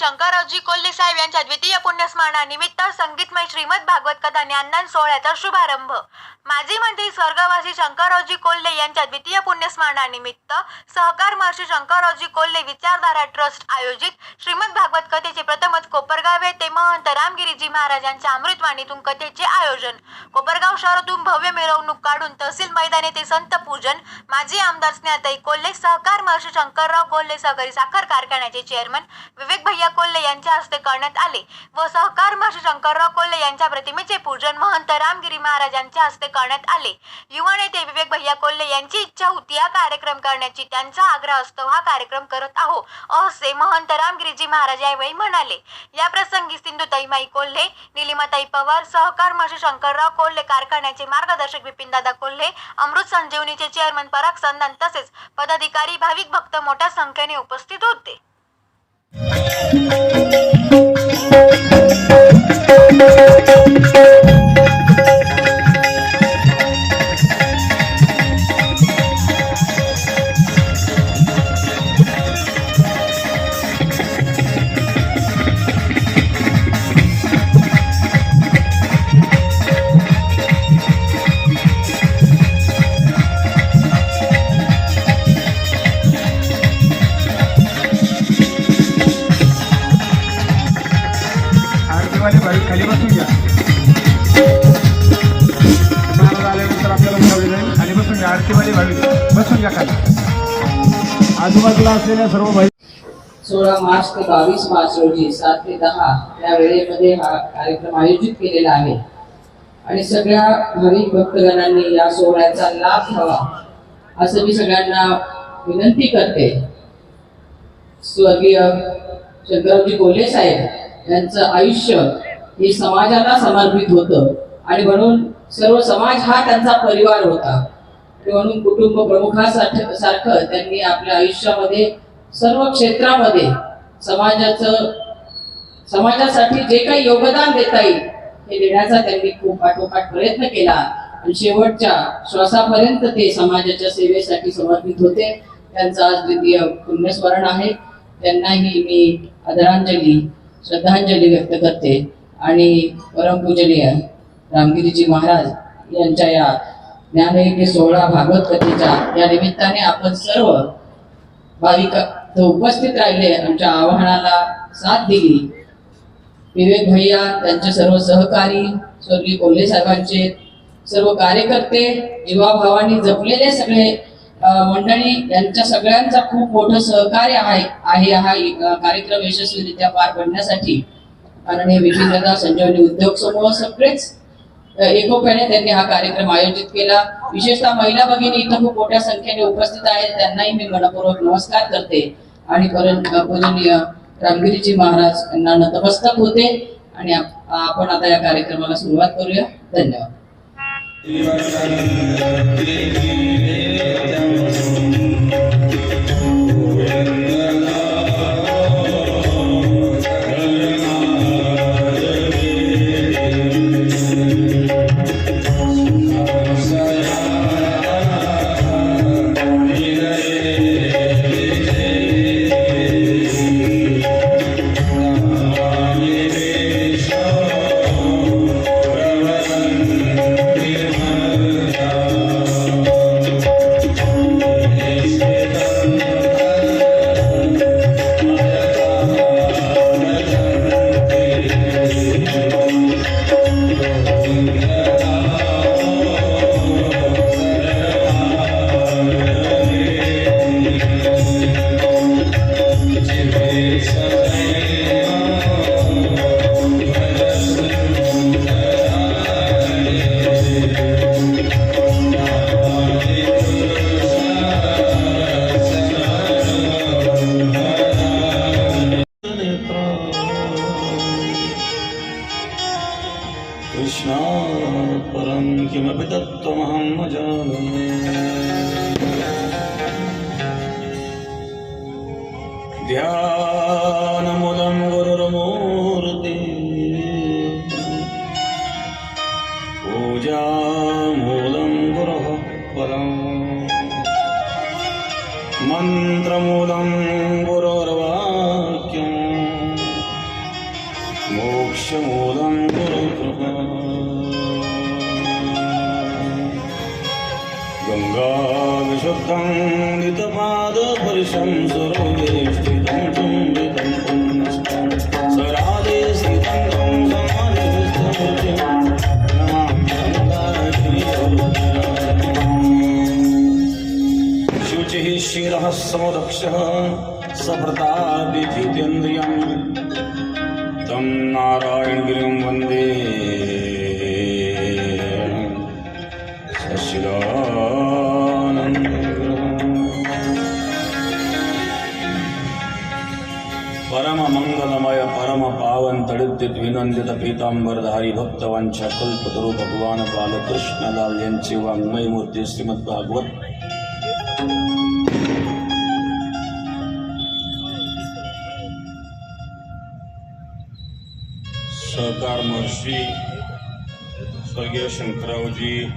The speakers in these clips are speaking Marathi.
शंकररावजी कोल्हे साहेब यांच्या द्वितीय पुण्यस्मरणानिमित्त संगीतमय श्रीमद भागवत कथा ज्ञानदान सोहळ्याचा शुभारंभ. माजी मंत्री स्वर्गवासी शंकररावजी कोल्हे यांच्या द्वितीय पुण्यस्मरणानिमित्त सहकार महर्षी शंकररावजी कोल्हे विचारधारा ट्रस्ट आयोजित श्रीमद भागवत कथेचे प्रथमच कोपरगाव येथे महंत रामगिरीजी महाराजांच्या अमृतवाणीतून कथेचे आयोजन. कोपरगाव शहरातून भव्य मिरवणूक काढून तहसील मैदान येथे संत पूजन माजी आमदार स्नेहताई कोल्हे सहकार महर्षी शंकरराव कोल्हे सहकारी साखर कारखान्याचे चेअरमन विवेक भैया कोल्हे यांच्या हस्ते करण्यात आले व सहकार महर्षी शंकरराव कोल्हे यांच्या प्रतिमेचे पूजन महंत रामगिरी महाराजांच्या हस्ते करण्यात आले. युवा नेते विवेक भैया कोल्हे यांची इच्छा होती हा कार्यक्रम करण्याची. त्यांचा आग्रह असतो हा कार्यक्रम करत आहो असे महंत रामगिरीजी महाराज यावेळी म्हणाले. या प्रसंगी सिंधुताई माई कोल्हे निलिमाताई पवार सहकार महर्षी शंकरराव कोल्हे कारखान्याचे मार्गदर्शक विपिनदादा कोल्हे अमृत संजीवनीचे चेअरमन पराग संदान तसेच पदाधिकारी भाविक भक्त मोठ्या संख्येने उपस्थित होते. Thank you. आजूबाजूला असलेल्या सर्व भाई सोळा मार्च ते बावीस मार्च रोजी सात ते दहा या वेळेमध्ये हा कार्यक्रम आयोजित केलेला आहे. आणि सगळ्या भाविक भक्तगणांनी या सोहळ्याचा लाभ घ्यावा असं मी सगळ्यांना विनंती करते. स्वर्गीय शंकरजी कोल्हे साहेब यांचं आयुष्य हे समाजाला समर्पित होतं. आणि म्हणून सर्व समाज हा त्यांचा परिवार होता. म्हणून कुटुंब प्रमुखासारखं सारखं त्यांनी आपल्या आयुष्यामध्ये सर्व क्षेत्रामध्ये समाजाचं समाजासाठी जे काही योगदान देता येईल हे देण्याचा त्यांनी खूप पाठोपाठ प्रयत्न केला. आणि शेवटच्या श्वासापर्यंत ते समाजाच्या सेवेसाठी समर्पित होते. त्यांचं आज द्वितीय पुण्यस्मरण आहे. त्यांनाही मी आदरांजली श्रद्धांजली व्यक्त करते. आणि परमपूजनीय रामगिरीजी महाराज यांच्या या ज्ञानयज्ञ सोहळा भागवत कथेचा या निमित्ताने आपण सर्व भाविक उपस्थित राहिले आमच्या आवाहनाला साथ दिली. विवेक भैया त्यांचे सर्व सहकारी स्वर्गीय कोल्हे साहेबांचे सर्व कार्यकर्ते जीवाभावानी जपलेले सगळे मंडळी यांच्या सगळ्यांचा खूप मोठं सहकार्य आहे आहे हा कार्यक्रम यशस्वीरित्या पार पडण्यासाठी. माननीय विपिनदादा संजीवनी उद्योग समूह सगळेच एकोप्याने त्यांनी हा कार्यक्रम आयोजित केला. विशेषतः महिला भगिनी इथं खूप मोठ्या संख्येने उपस्थित आहेत. त्यांनाही मी मनपूर्वक नमस्कार करते. आणि पूजनीय रामगिरीजी महाराज यांना नतमस्तक होते. आणि आपण आता या कार्यक्रमाला सुरुवात करूया. धन्यवाद. कृष्णा परं किमपि तत्त्वमहं न जाने ध्यानमुदं मोक्षमूलं गुरुकृपा गङ्गाविशुद्धं नितपादपरिशं सरोदे स्थितं चुम्बितं पुण्यस्तं सरादे स्थितं शुचिः शिरः समदक्षः सभृतापि जितेन्द्रियम् तं नारायणगिरिं वन्दे परम मंगलमय परम पावन तडित विनंदित पीतांबरधारी सहकार महर्षी स्वर्गीय शंकररावजी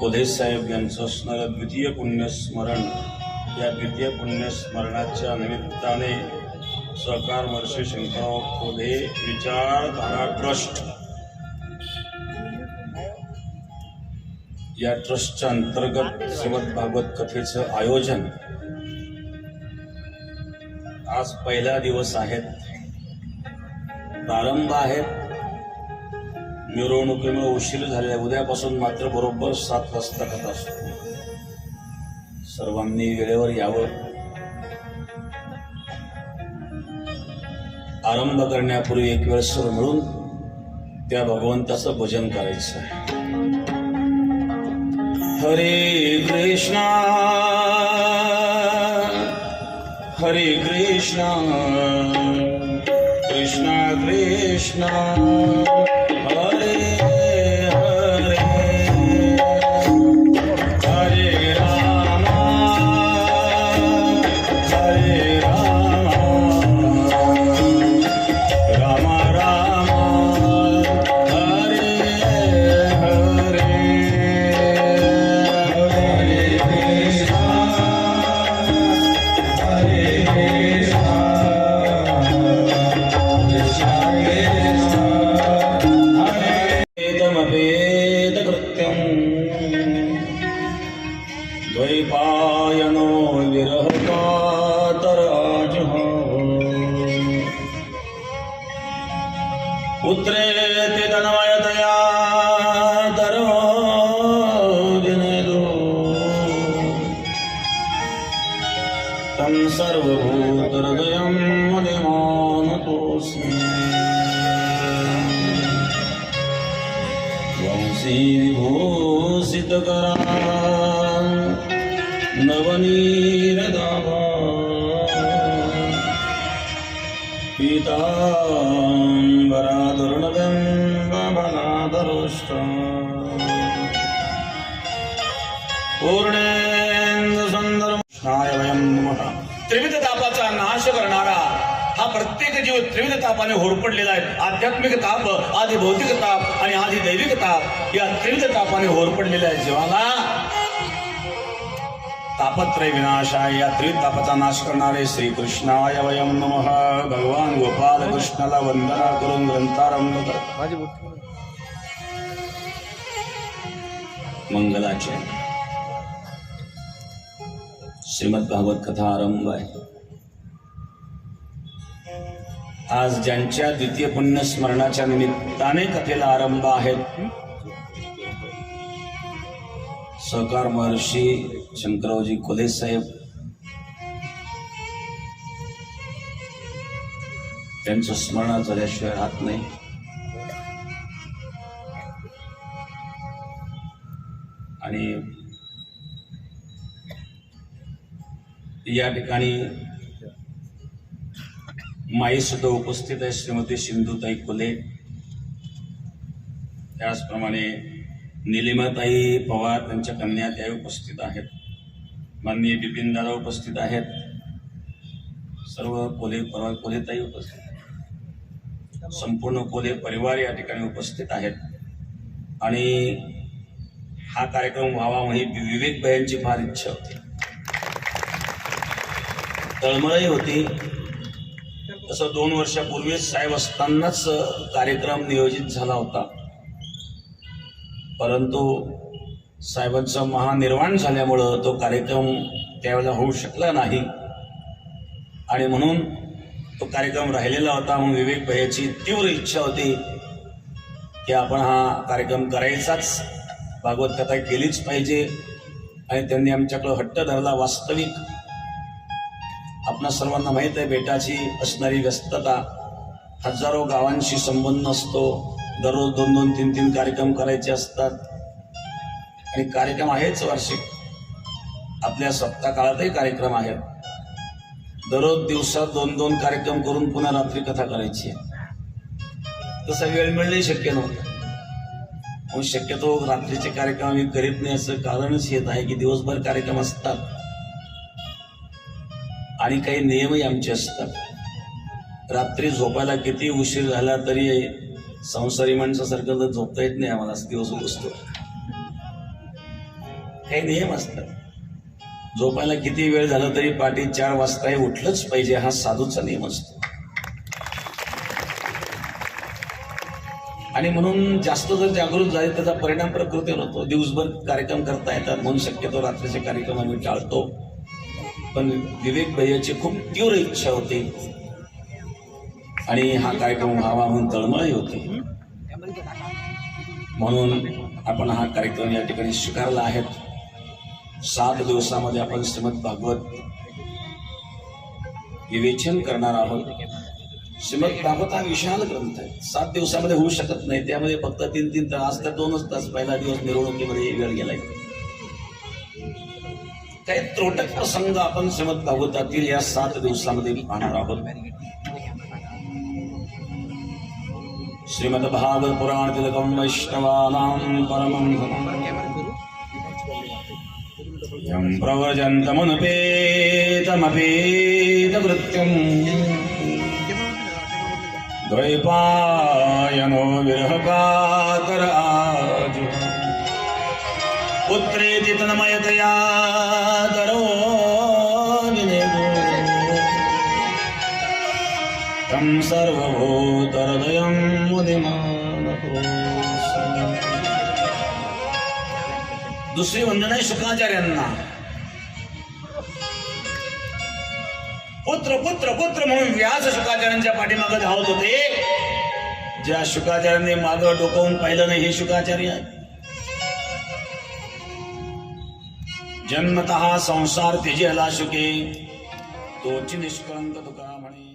कोल्हे साहेब यांचं असणारं द्वितीय पुण्यस्मरण या द्वितीय पुण्यस्मरणाच्या निमित्ताने सहकार महर्षी शंकरराव कोल्हे विचारधारा ट्रस्ट या ट्रस्टच्या अंतर्गत श्रीमद भागवत कथेचं आयोजन. आज पहिला दिवस आहेत. प्रारंभ आहेत. मिरवणुकीमुळे उशीर झालेला उद्यापासून मात्र बरोबर सात वाजता कथा असतो. सर्वांनी वेळेवर यावं. आरंभ करण्यापूर्वी एक वेळ सर्व मिळून त्या भगवंताचं भजन करायचं आहे. हरे कृष्णा हरे कृष्णा कृष्णा कृष्णा. नवनीरदाभा पीताम्बरादुर्णबिम्बनादरोष्ट पूर्णेन्दुसुन्दरकृष्णाय वयं नमः. त्रिविध तापाचा नाश करणारा हा प्रत्येक जीव त्रिविध तापाने होरपडलेला आहे. आध्यात्मिक ताप आधी भौतिक ताप आणि आधी दैविक ताप या त्रिविध तापाने होरपडलेल्या आहे जीवाला. तापत्रय विनाशाय या त्रिविध तापाचा नाश करणारे श्रीकृष्णाय वयम नमः. भगवान गोपाल कृष्णाला वंदना करून ग्रंथारंभ कर. मंगलाचे. श्रीमद भागवत कथा आरंभ आहे. आज ज्यांच्या द्वितीय पुण्यस्मरणाच्या निमित्ताने कथेला आरंभ आहेत सहकार महर्षी शंकररावजी कोले साहेब त्यांचं स्मरण झाल्याशिवाय राहत नाही. आणि या ठिकाणी माई सुद्धा उपस्थित आहे श्रीमती सिंधुताई कोले. त्याचप्रमाणे निलिमाताई पवार त्यांच्या कन्या त्या उपस्थित आहेत. माननीय बिपिन दादा उपस्थित आहेत. सर्व कोले परवा कोलेताई उपस्थित आहेत. संपूर्ण कोले परिवार या ठिकाणी उपस्थित आहेत. आणि हा कार्यक्रम व्हावा म्हणजे विवेक यांची फार इच्छा होती. तळमळही होती. तसं दोन वर्षापूर्वीच साहेब असतानाच कार्यक्रम नियोजित झाला होता. परंतु साहेबांचं महानिर्वाण झाल्यामुळं तो कार्यक्रम त्यावेळेला होऊ शकला नाही. आणि म्हणून तो कार्यक्रम राहिलेला होता म्हणून विवेक भैयाची तीव्र इच्छा होती की आपण हा कार्यक्रम करायचाच. भागवत कथा केलीच पाहिजे. आणि त्यांनी आमच्याकडं हट्ट धरला वास्तविक. आपणा सर्वांना माहीत आहे बेटाची असणारी व्यस्तता हजारो गावांशी संबंध असतो. दररोज दोन दोन तीन तीन कार्यक्रम करायचे असतात. आणि कार्यक्रम आहेच वार्षिक. आपल्या सप्ताह काळातही कार्यक्रम आहेत. दररोज दिवसात दोन दोन कार्यक्रम करून पुन्हा रात्री कथा करायची आहे. तसा वेळ मिळणे शक्य नव्हतं. म्हणून शक्यतो रात्रीचे कार्यक्रम आम्ही करीत नाही असं कारणच येत आहे की दिवसभर कार्यक्रम असतात. आणि काही नियमही आमचे असतात. रात्री झोपायला किती उशीर झाला तरी संसारी माणसासारखं तर झोपता येत नाही आम्हाला दिवस बसतो. काही नियम असतात. झोपायला किती वेळ झाला तरी पाठी चार वाजता हे उठलंच पाहिजे हा साधूचा नियम असतो. आणि म्हणून जास्त जर जागृत झाले त्याचा परिणाम प्रकृतीवर होतो. दिवसभर कार्यक्रम करता येतात म्हणून शक्यतो रात्रीचे कार्यक्रम आम्ही टाळतो. पण विवेक भैयाची खूप तीव्र इच्छा होती. आणि हा कार्यक्रम व्हावा म्हणून तळमळही होती. म्हणून आपण हा कार्यक्रम या ठिकाणी स्वीकारला आहे सात दिवसामध्ये आपण श्रीमद भागवत विवेचन करणार आहोत. श्रीमद भागवत हा विशाल ग्रंथ आहे. सात दिवसामध्ये होऊ शकत नाही. त्यामध्ये फक्त तीन तीन तास तर दोनच तास पहिला दिवस मिरवणुकीमध्ये वेळ गेलाय. त्रोटक प्रसंग आपण श्रीमद भागवतातील या सात दिवसामध्ये पाहणार आहोत. श्रीमद भागवत पुराण तिलकम वैष्णवानां परमं यं प्रव्रजन्तमनुपेतमपेतवृत्त्यम् द्वैपायनो विरहकातर आजु पुत्रेति तन्मयतया तरो तं सर्वभूतहृदयं मुदिमानतोऽस्मि दुसरी वंदना आहे शुकाचार्यांना पुत्र पुत्र पुत्र म्हणून व्यास शुकाचार्यांच्या पाठीमागे धावत होते. ज्या शुकाचार्यांनी मागं डोकावून पाहिलं नाही हे शुकाचार्य जन्मतः संसार त्यजेला शुके तोची निष्कळंक तुका म्हणे.